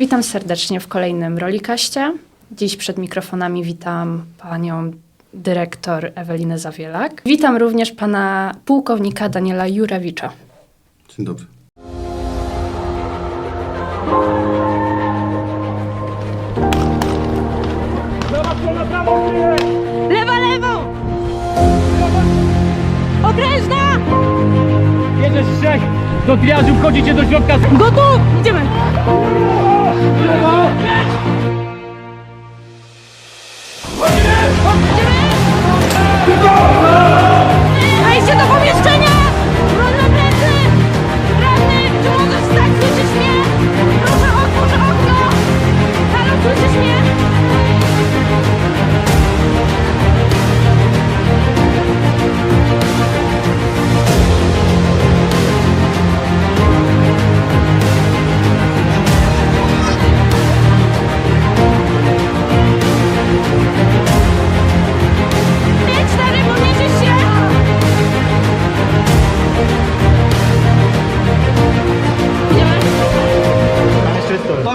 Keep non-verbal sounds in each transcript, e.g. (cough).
Witam serdecznie w kolejnym Rolikaście. Dziś przed mikrofonami witam panią dyrektor Ewelinę Zawielak. Witam również pana pułkownika Daniela Jurewicza. Dzień dobry. Lewa, lewo! Okrężna! Jedziesz trzech do triażu, wchodzicie do środka. Gotów! Idziemy!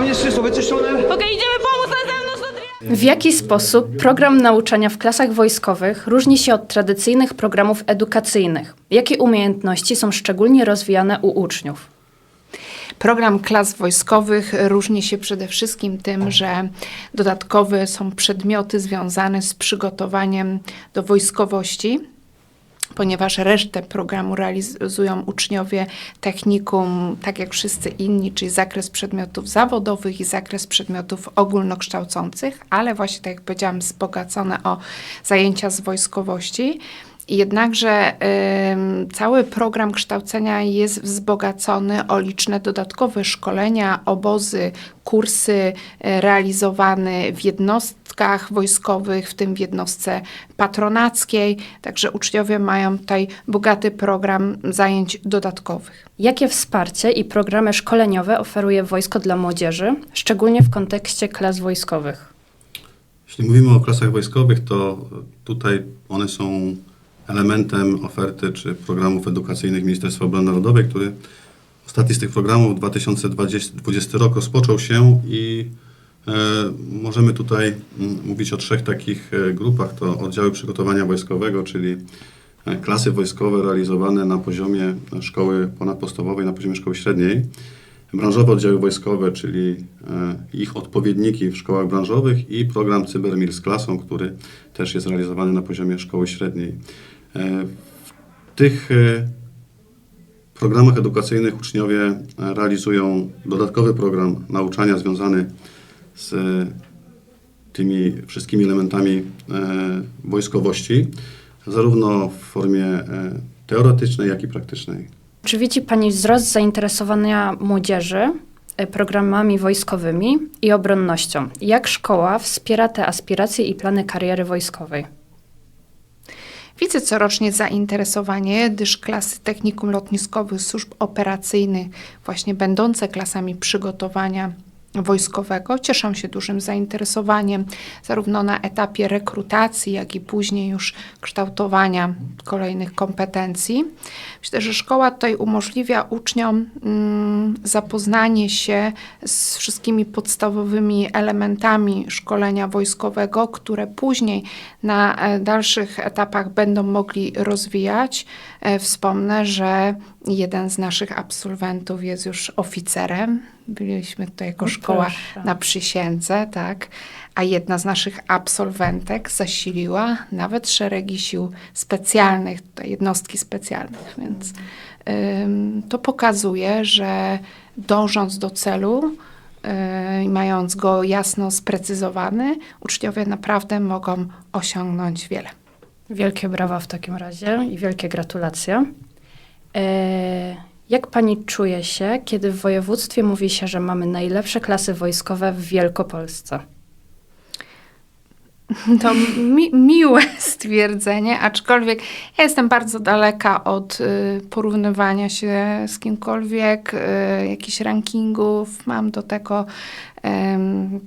Jest czysto, wyczyszczone. Okej, idziemy pomóc na zewnątrz! W jaki sposób program nauczania w klasach wojskowych różni się od tradycyjnych programów edukacyjnych? Jakie umiejętności są szczególnie rozwijane u uczniów? Program klas wojskowych różni się przede wszystkim tym, że dodatkowe są przedmioty związane z przygotowaniem do wojskowości, ponieważ resztę programu realizują uczniowie technikum, tak jak wszyscy inni, czyli zakres przedmiotów zawodowych i zakres przedmiotów ogólnokształcących, ale właśnie, tak jak powiedziałam, wzbogacone o zajęcia z wojskowości. Jednakże ym, cały program kształcenia jest wzbogacony o liczne dodatkowe szkolenia, obozy, kursy y, realizowane w jednostkach wojskowych, w tym w jednostce patronackiej. Także uczniowie mają tutaj bogaty program zajęć dodatkowych. Jakie wsparcie i programy szkoleniowe oferuje wojsko dla młodzieży, szczególnie w kontekście klas wojskowych? Jeśli mówimy o klasach wojskowych, to tutaj one są elementem oferty czy programów edukacyjnych Ministerstwa Obrony Narodowej, który ostatni z tych programów 2020 rok rozpoczął się i e, możemy tutaj mm, mówić o trzech takich e, grupach. To oddziały przygotowania wojskowego, czyli e, klasy wojskowe realizowane na poziomie szkoły ponadpodstawowej, na poziomie szkoły średniej. Branżowe oddziały wojskowe, czyli e, ich odpowiedniki w szkołach branżowych i program Cybermil z klasą, który też jest realizowany na poziomie szkoły średniej. E, W tych e, programach edukacyjnych uczniowie e, realizują dodatkowy program nauczania związany z tymi wszystkimi elementami wojskowości, zarówno w formie teoretycznej, jak i praktycznej. Czy widzi Pani wzrost zainteresowania młodzieży programami wojskowymi i obronnością? Jak szkoła wspiera te aspiracje i plany kariery wojskowej? Widzę corocznie zainteresowanie, gdyż klasy technikum lotniskowych służb operacyjnych, właśnie będące klasami przygotowania wojskowego, cieszą się dużym zainteresowaniem, zarówno na etapie rekrutacji, jak i później już kształtowania kolejnych kompetencji. Myślę, że szkoła tutaj umożliwia uczniom mm, zapoznanie się z wszystkimi podstawowymi elementami szkolenia wojskowego, które później na e, dalszych etapach będą mogli rozwijać. E, Wspomnę, że jeden z naszych absolwentów jest już oficerem. Byliśmy tutaj jako O, szkoła proszę. na przysiędze, tak. A jedna z naszych absolwentek zasiliła nawet szeregi sił specjalnych, tutaj jednostki specjalnych, więc ym, to pokazuje, że dążąc do celu i mając go jasno sprecyzowany, uczniowie naprawdę mogą osiągnąć wiele. Wielkie brawa w takim razie i wielkie gratulacje. E, jak pani czuje się, kiedy w województwie mówi się, że mamy najlepsze klasy wojskowe w Wielkopolsce? To mi, miłe (laughs) stwierdzenie, aczkolwiek ja jestem bardzo daleka od y, porównywania się z kimkolwiek, y, jakichś rankingów. Mam do tego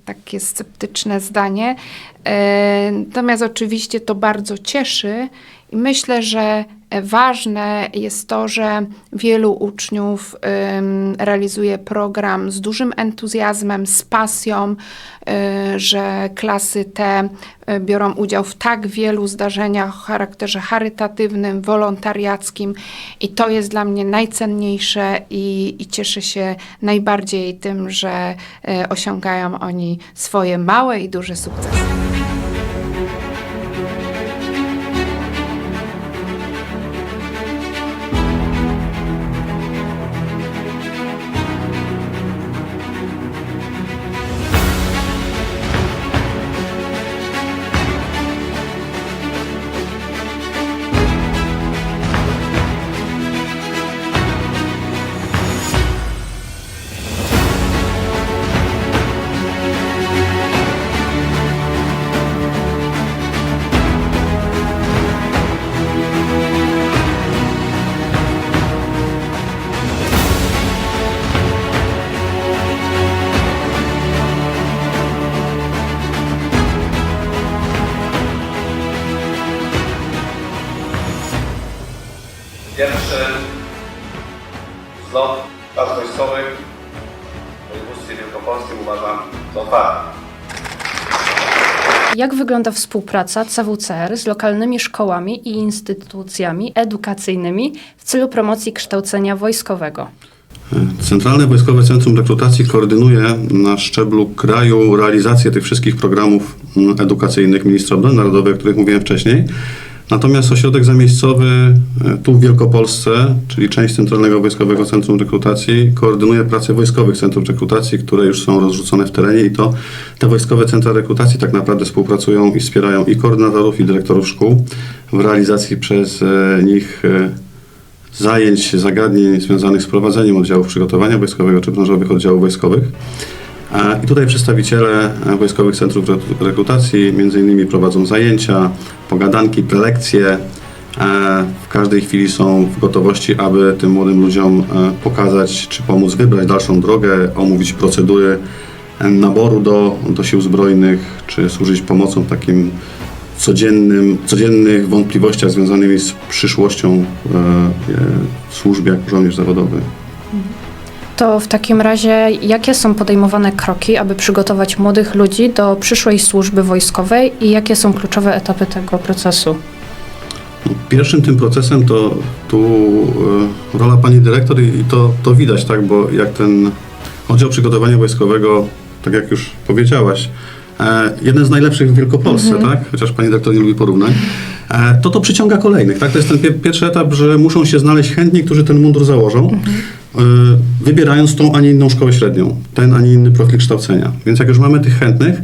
takie sceptyczne zdanie. E, Natomiast oczywiście to bardzo cieszy I myślę, że e, ważne jest to, że wielu uczniów realizuje program z dużym entuzjazmem, z pasją, y, że klasy te biorą udział w tak wielu zdarzeniach o charakterze charytatywnym, wolontariackim i to jest dla mnie najcenniejsze i, i cieszę się najbardziej tym, że y, osiągają oni swoje małe i duże sukcesy. Pierwszy zlot klas wojskowych w województwie wielkopolskim uważam za otwarty. Jak wygląda współpraca CWCR z lokalnymi szkołami i instytucjami edukacyjnymi w celu promocji kształcenia wojskowego? Centralne Wojskowe Centrum Rekrutacji koordynuje na szczeblu kraju realizację tych wszystkich programów mm, edukacyjnych Ministra Obrony Narodowej, o których mówiłem wcześniej. Natomiast ośrodek zamiejscowy e, tu w Wielkopolsce, czyli część Centralnego Wojskowego Centrum Rekrutacji, koordynuje pracę wojskowych centrów rekrutacji, które już są rozrzucone w terenie i to te wojskowe centra rekrutacji tak naprawdę współpracują i wspierają i koordynatorów, i dyrektorów szkół w realizacji przez e, nich e, zajęć, zagadnień związanych z prowadzeniem oddziałów przygotowania wojskowego czy branżowych oddziałów wojskowych. I tutaj przedstawiciele e, wojskowych centrów re- rekrutacji między innymi prowadzą zajęcia, pogadanki, prelekcje. E, W każdej chwili są w gotowości, aby tym młodym ludziom e, pokazać czy pomóc wybrać dalszą drogę, omówić procedury naboru do, do sił zbrojnych, czy służyć pomocą w takim codziennym, codziennych wątpliwościach związanymi z przyszłością w służbie jako żołnierz zawodowy. To w takim razie, jakie są podejmowane kroki, aby przygotować młodych ludzi do przyszłej służby wojskowej i jakie są kluczowe etapy tego procesu? Pierwszym tym procesem to tu e, rola pani dyrektor i to, to widać, tak, bo jak ten oddział przygotowania wojskowego, tak jak już powiedziałaś, e, jeden z najlepszych w Wielkopolsce, tak, chociaż pani dyrektor nie lubi porównań, e, to to przyciąga kolejnych, tak, to jest ten pie- pierwszy etap, że muszą się znaleźć chętni, którzy ten mundur założą, e, wybierając tą, a nie inną szkołę średnią, ten, a nie inny profil kształcenia. Więc jak już mamy tych chętnych,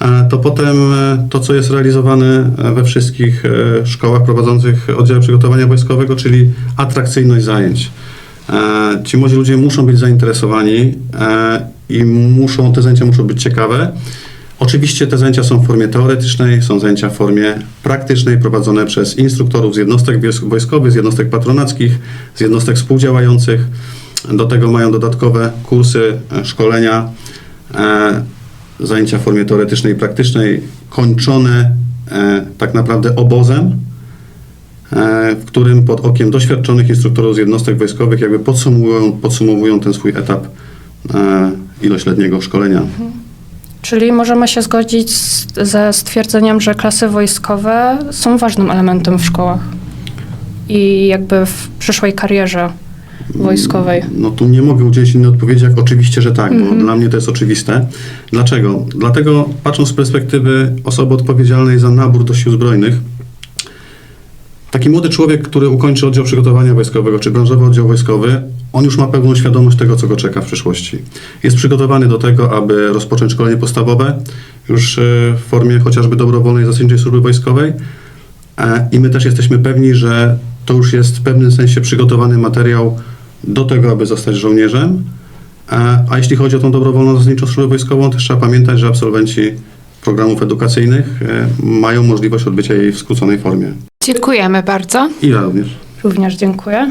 E, to potem e, to, co jest realizowane e, we wszystkich e, szkołach prowadzących oddziały przygotowania wojskowego, czyli atrakcyjność zajęć. E, Ci młodzi ludzie muszą być zainteresowani e, i muszą, te zajęcia muszą być ciekawe. Oczywiście te zajęcia są w formie teoretycznej, są zajęcia w formie praktycznej prowadzone przez instruktorów z jednostek wojskowych, z jednostek patronackich, z jednostek współdziałających. Do tego mają dodatkowe kursy, e, szkolenia. E, zajęcia w formie teoretycznej i praktycznej, kończone e, tak naprawdę obozem, w którym pod okiem doświadczonych instruktorów z jednostek wojskowych jakby podsumowują, podsumowują ten swój etap ilośletniego szkolenia. Czyli możemy się zgodzić z, ze stwierdzeniem, że klasy wojskowe są ważnym elementem w szkołach i jakby w przyszłej karierze wojskowej. No tu nie mogę udzielić innej odpowiedzi, jak oczywiście, że tak, bo dla mnie to jest oczywiste. Dlaczego? Dlatego patrząc z perspektywy osoby odpowiedzialnej za nabór do sił zbrojnych, taki młody człowiek, który ukończy oddział przygotowania wojskowego czy branżowy oddział wojskowy, on już ma pełną świadomość tego, co go czeka w przyszłości. Jest przygotowany do tego, aby rozpocząć szkolenie podstawowe już e, w formie chociażby dobrowolnej zasadniczej służby wojskowej. E, I my też jesteśmy pewni, że to już jest w pewnym sensie przygotowany materiał do tego, aby zostać żołnierzem. E, A jeśli chodzi o tą dobrowolną zasadniczą służbę wojskową, też trzeba pamiętać, że absolwenci programów edukacyjnych mają możliwość odbycia jej w skróconej formie. Dziękujemy bardzo. I ja również. Również dziękuję.